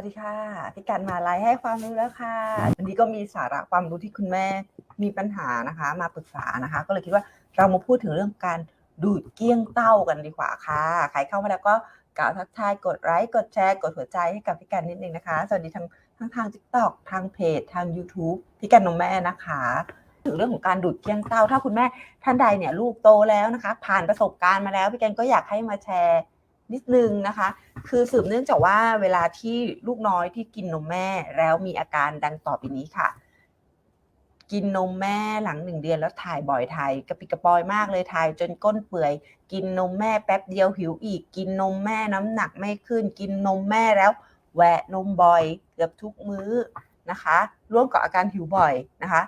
วัสดีค่ะพี่การมาไลฟ์ให้ความรู้แล้วค่ะ วันนี้ก็มีสาระความรู้ที่คุณแม่มีปัญหานะคะ มาปรึกษานะคะ ก็เลยคิดว่าเรามาพูดถึงเรื่องการดูดเกี้ยงเต้ากันดีกว่าค่ะ ใครเข้ามาแล้วก็กล่าวทักทายกดไลค์กดแชร์ กดหัวใจให้กับพี่การนิดนึงนะคะ สวัสดีทางทั้งทาง TikTok ทางเพจทาง YouTube พี่การนมแม่นะคะ ถึงเรื่องของการดูดเกี้ยงเต้า ถ้าคุณแม่ท่านใดเนี่ยลูกโตแล้วนะคะ ผ่านประสบการณ์มาแล้ว พี่การก็อยากให้มาแชร์ นิดนึงนะคะ คือสืบเนื่องจากว่าเวลาที่ลูกน้อยที่กินนมแม่แล้วมีอาการดังต่อไปนี้ค่ะ กินนมแม่หลังหนึ่งเดือนแล้วถ่ายบ่อยถ่ายกระปิกระปอยมากเลยถ่ายจนก้นเปื่อย กินนมแม่แป๊บเดียวหิวอีก กินนมแม่น้ำหนักไม่ขึ้น กินนมแม่แล้วแหวะนมบ่อยเกือบทุกมื้อนะคะ ร่วมกับอาการหิวบ่อยนะคะ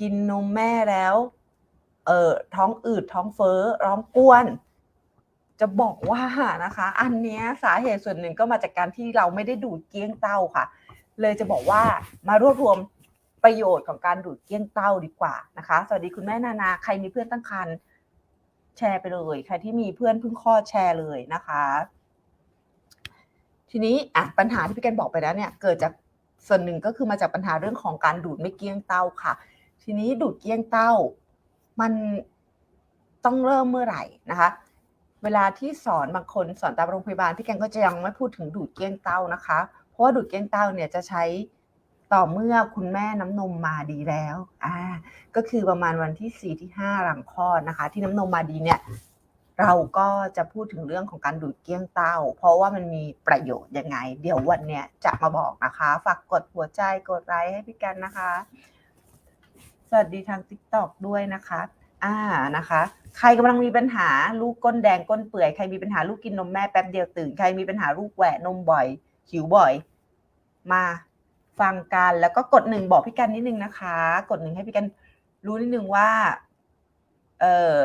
กินนมแม่แล้วเอ่อท้องอืดท้องเฟ้อร้องกวน จะบอกว่านะคะ อันเนี้ยสาเหตุส่วนหนึ่งก็มาจากการที่เราไม่ได้ดูดเกี้ยงเต้าค่ะ เลยจะบอกว่ามารวบรวมประโยชน์ของการดูดเกี้ยงเต้าดีกว่านะคะ สวัสดีคุณแม่นานา ใครมีเพื่อนตั้งครรภ์แชร์ไปเลยใครที่มีเพื่อนเพิ่งคลอดแชร์เลยนะคะ ทีนี้อะปัญหาที่พี่แกนบอกไปแล้วเนี่ยเกิดจากส่วนหนึ่งก็คือมาจากปัญหาเรื่องของการดูดไม่เกี้ยงเต้าค่ะ ทีนี้ดูดเกี้ยงเต้า มันต้องเริ่มเมื่อไหร่นะคะ เวลาที่สอนบางคนสอนตามโรงพยาบาลพี่แกงก็จะยังไม่พูดถึงดูดเกี้ยงเต้านะคะ เพราะว่าดูดเกี้ยงเต้าเนี่ยจะใช้ต่อเมื่อคุณแม่น้ำนมมาดีแล้วอ่าก็คือประมาณวันที่สี่ที่ห้าหลังคลอดนะคะ ที่น้ำนมมาดีเนี่ยเราก็จะพูดถึงเรื่องของการดูดเกี้ยงเต้า เพราะว่ามันมีประโยชน์ยังไง เดี๋ยววันเนี้ยจะมาบอกนะคะ ฝากกดหัวใจกดไลค์ให้พี่กันนะคะ สวัสดีทาง TikTok ด้วยนะคะ อ่านะคะ ใครกำลังมีปัญหาลูกก้นแดงก้นเปื่อยใครมีปัญหาลูกกินนมแม่แป๊บเดียวตื่นใครมีปัญหาลูกแหวะนมบ่อยหิวบ่อย มาฟังกันแล้วก็กดหนึ่งบอกพี่กันนิดนึงนะคะ กดหนึ่งให้พี่กันรู้นิดนึงว่า เอ่อ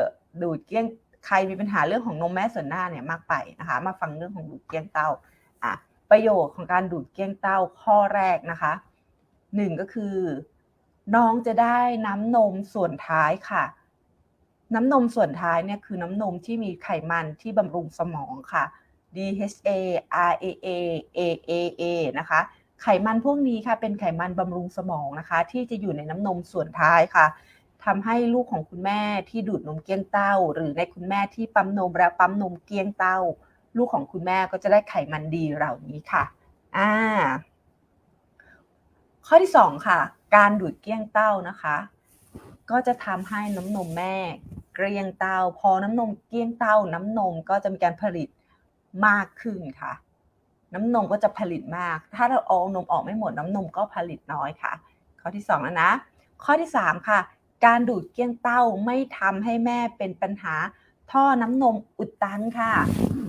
ดูดเกี้ยงใครมีปัญหาเรื่องของนมแม่ส่วนหน้าเนี่ยมากไปนะคะ มาฟังเรื่องของดูดเกี้ยงเต้าอะประโยชน์ของการดูดเกี้ยงเต้าข้อแรกนะคะหนึ่งก็คือ น้องจะได้น้ำนมส่วนท้ายค่ะ น้ำนมส่วนท้ายเนี่ยคือน้ำนมที่มีไขมันที่บำรุงสมองค่ะ DHA RAA AAA นะคะ ไขมันพวกนี้ค่ะเป็นไขมันบำรุงสมองนะคะ ที่จะอยู่ในน้ำนมส่วนท้ายค่ะทำให้ลูกของคุณแม่ที่ดูดนมเกี้ยงเต้า หรือในคุณแม่ที่ปั๊มนมและปั๊มนมเกี้ยงเต้า ลูกของคุณแม่ก็จะได้ไขมันดีเหล่านี้ค่ะอ่าข้อที่สองค่ะ การดูดเกี้ยงเต้านะคะ ก็จะทำให้น้ำนมแม่ เกลี้ยงเต้าพอน้ำนมเกลี้ยงเต้าน้ำนมก็จะมีการผลิตมากขึ้นค่ะ น้ำนมก็จะผลิตมาก ถ้าเราเอานมออกไม่หมดน้ำนมก็ผลิตน้อยค่ะ ข้อที่สองแล้วนะ ข้อที่สามค่ะ การดูดเกลี้ยงเต้าไม่ทำให้แม่เป็นปัญหาท่อน้ำนมอุดตันค่ะ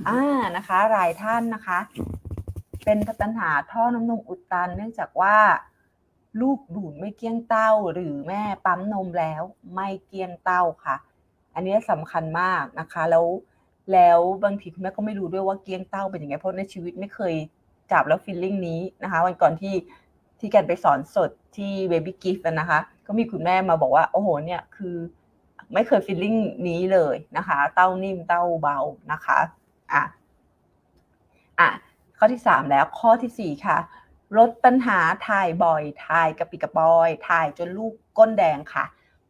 อ่านะคะหลายท่านนะคะ เป็นปัญหาท่อน้ำนมอุดตัน เนื่องจากว่าลูกดูดไม่เกลี้ยงเต้าหรือแม่ปั๊มนมแล้วไม่เกลี้ยงเต้าค่ะ อันนี้สำคัญมากนะคะ แล้วแล้วบางทีคุณแม่ก็ไม่รู้ด้วยว่าเกลี้ยงเต้าเป็นยังไงเพราะในชีวิตไม่เคยจับแล้วฟีลลิ่งนี้นะคะ วันก่อนที่ที่แกนไปสอนสดที่ Baby Gift นะคะ ก็มีคุณแม่มาบอกว่า โอ้โหเนี่ยคือไม่เคยฟีลลิ่งนี้เลยนะคะ เต้านิ่มเต้าเบานะคะอะอะข้อที่สามแล้วข้อที่สี่ค่ะลดปัญหาถ่ายบ่อยถ่ายกระปิกระปอยถ่ายจนลูกก้นแดงค่ะ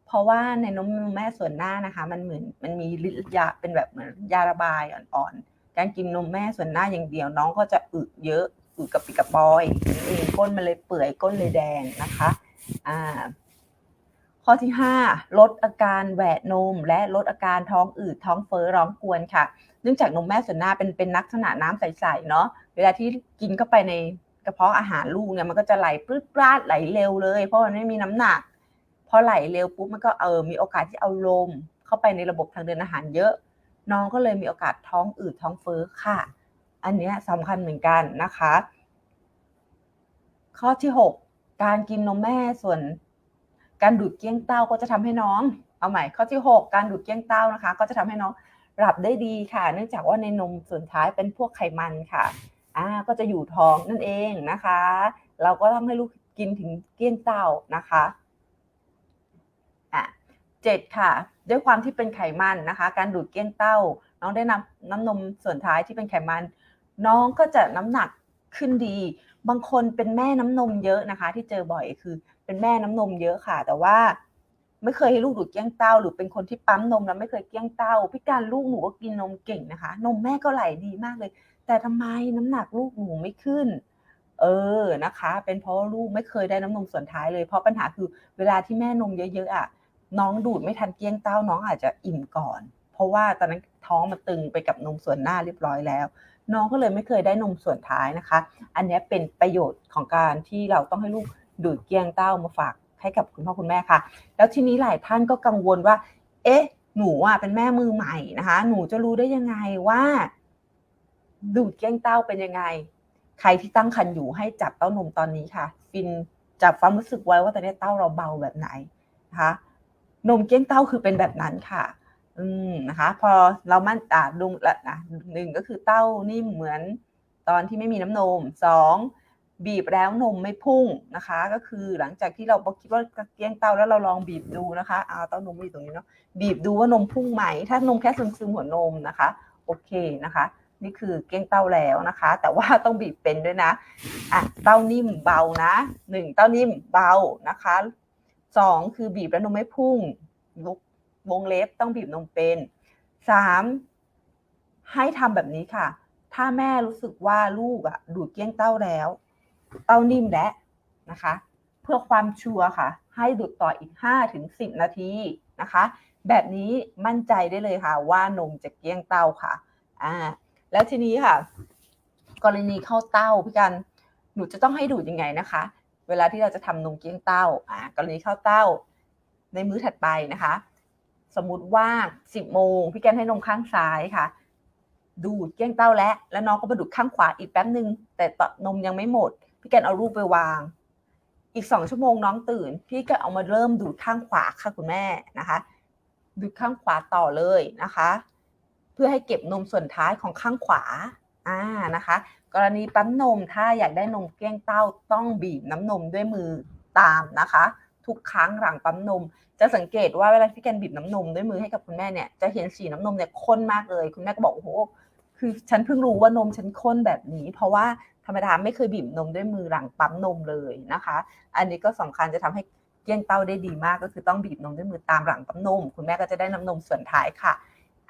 เพราะว่าในนมแม่ส่วนหน้านะคะ มันเหมือนมันมีฤทธิ์ยาเป็นแบบเหมือนยาระบายอ่อนๆ การกินนมแม่ส่วนหน้าอย่างเดียวน้องก็จะอึเยอะอึกระปิดกระปอยนั่เองก้นมันเลยเปื่อยก้นเลยแดงนะคะอ่าข้อที่ห้าลดอาการแหวะนม และลดอาการท้องอืดท้องเฟ้อร้องกวนค่ะ เนื่องจากนมแม่ส่วนหน้าเป็นเป็นลักษณะน้ำใสๆเนาะเวลาที่กินเข้าไปในกระเพาะอาหารลูกเนี่ยมันก็จะไหลปลื้ดปราดไหลเร็วเลย เพราะมันไม่มีน้ำหนัก พอไหลเร็วปุ๊บมันก็เออมีโอกาสที่เอาลมเข้าไปในระบบทางเดินอาหารเยอะ น้องก็เลยมีโอกาสท้องอืดท้องเฟ้อค่ะ อันนี้สำคัญเหมือนกันนะคะ ข้อที่ 6 การกินนมแม่ส่วน การดูดเกี้ยงเต้าก็จะทำให้น้อง เอาใหม่ข้อที่ 6 การดูดเกี้ยงเต้านะคะ ก็จะทำให้น้องหลับได้ดีค่ะ เนื่องจากว่าในนมส่วนท้ายเป็นพวกไขมันค่ะอ่าก็จะอยู่ท้องนั่นเองนะคะ เราก็ต้องให้ลูกกินถึงเกี้ยงเต้านะคะ เจ็ดค่ะ ด้วยความที่เป็นไขมันนะคะ การดูดเกี้ยงเต้า น้องได้นำน้ำนมส่วนท้ายที่เป็นไขมัน น้องก็จะน้ำหนักขึ้นดี บางคนเป็นแม่น้ำนมเยอะนะคะ ที่เจอบ่อยคือเป็นแม่น้ำนมเยอะค่ะ แต่ว่าไม่เคยให้ลูกดูดเกี้ยงเต้า หรือเป็นคนที่ปั๊มนมแล้วไม่เคยเกี้ยงเต้า พิการลูกหนูก็กินนมเก่งนะคะ นมแม่ก็ไหลดีมากเลย แต่ทำไมน้ำหนักลูกหนูไม่ขึ้น เออนะคะ เป็นเพราะลูกไม่เคยได้น้ำนมส่วนท้ายเลย เพราะปัญหาคือเวลาที่แม่นมเยอะๆอะ น้องดูดไม่ทันเกี้ยงเต้าน้องอาจจะอิ่มก่อน เพราะว่าตอนนั้นท้องมันตึงไปกับนมส่วนหน้าเรียบร้อยแล้ว น้องก็เลยไม่เคยได้นมส่วนท้ายนะคะ อันนี้เป็นประโยชน์ของการที่เราต้องให้ลูกดูดเกี้ยงเต้ามาฝากให้กับคุณพ่อคุณแม่ค่ะ แล้วทีนี้หลายท่านก็กังวลว่า เอ๊ะ หนูอะเป็นแม่มือใหม่นะคะ หนูจะรู้ได้ยังไงว่า ดูดเกี้ยงเต้าเป็นยังไง ใครที่ตั้งครรภ์อยู่ให้จับเต้านมตอนนี้ค่ะ ฟินจับความรู้สึกไว้ว่าตอนนี้เต้าเราเบาแบบไหนนะคะ นมเกี้ยงเต้าคือเป็นแบบนั้นค่ะ อืมนะคะ พอเรามั่นอ่าดุงละนะหนึ่งก็คือเต้านิ่มเหมือนตอนที่ไม่มีน้ำนมสองบีบแล้วนมไม่พุ่งนะคะ ก็คือหลังจากที่เราคิดว่าเกี้ยงเต้าแล้วเราลองบีบดูนะคะเอาเต้านมอยู่ตรงนี้เนาะบีบดูว่านมพุ่งไหม ถ้านมแค่ซึมซึมๆหัวนมนะคะ โอเคนะคะ นี่คือเกี้ยงเต้าแล้วนะคะ แต่ว่าต้องบีบเป็นด้วยนะอะเต้านิ่มเบานะหนึ่งเต้านิ่มเบานะคะ สองคือบีบแล้วนมไม่พุ่งลุกวงเล็บต้องบีบนมเป็นสามให้ทำแบบนี้ค่ะ ถ้าแม่รู้สึกว่าลูกอะดูดเกี้ยงเต้าแล้ว เต้านิ่มแล้วนะคะ เพื่อความชัวร์ค่ะ ให้ดูดต่ออีก5ถึง10 นาทีนะคะ แบบนี้มั่นใจได้เลยค่ะ ว่านมจะเกี้ยงเต้าค่ะอ่าแล้วทีนี้ค่ะ กรณีเข้าเต้าพี่กันหนูจะต้องให้ดูดยังไงนะคะ เวลาที่เราจะทำนมเกี้ยงเต้าอ่ากรณีข้าวเต้า ในมื้อถัดไปนะคะ สมมุติว่า10โมงพี่แกนให้นมข้างซ้ายค่ะ ดูดเกี้ยงเต้าแล้วแล้วน้องก็มาดูดข้างขวาอีกแป๊บหนึ่งแต่นมยังไม่หมด พี่แกนเอารูปไปวาง อีกสองชั่วโมงน้องตื่น พี่ก็เอามาเริ่มดูดข้างขวาค่ะคุณแม่นะคะ ดูดข้างขวาต่อเลยนะคะ เพื่อให้เก็บนมส่วนท้ายของข้างขวาอ่านะคะ กรณีปั๊มนมถ้าอยากได้นมเกลี้ยงเต้าต้องบีบน้ำนมด้วยมือตามนะคะ ทุกครั้งหลังปั๊มนม จะสังเกตว่าเวลาที่แกนบีบน้ำนมด้วยมือให้กับคุณแม่เนี่ยจะเห็นสีน้ำนมเนี่ยข้นมากเลย คุณแม่ก็บอกโอ้โหคือฉันเพิ่งรู้ว่านมฉันข้นแบบนี้ เพราะว่าธรรมดาไม่เคยบีบนมด้วยมือหลังปั๊มนมเลยนะคะ อันนี้ก็สำคัญจะทำให้เกลี้ยงเต้าได้ดีมากก็คือต้องบีบนมด้วยมือตามหลังปั๊มนม คุณแม่ก็จะได้น้ำนมส่วนท้ายค่ะ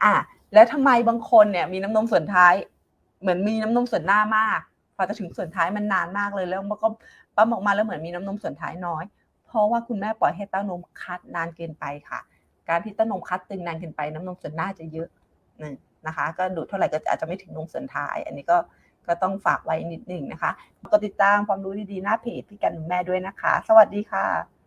อะแล้วทำไมบางคนเนี่ยมีน้ำนมส่วนท้าย เหมือนมีน้ำนมส่วนหน้ามากพอจะถึงส่วนท้ายมันนานมากเลยแล้วมันก็ปั๊มออกมาแล้วเหมือนมีน้ำนมส่วนท้ายน้อย เพราะว่าคุณแม่ปล่อยให้เต้านมคัดนานเกินไปค่ะ การที่เต้านมคัดตึงนานเกินไป น้ำนมส่วนหน้าจะเยอะนะคะ ก็ดูดเท่าไหร่ก็อาจจะไม่ถึงนมส่วนท้าย อันนี้ก็ก็ต้องฝากไว้นิดหนึ่งนะคะกดติดตามความรู้ดีๆหน้าเพจพี่กันแม่ด้วยนะคะ สวัสดีค่ะ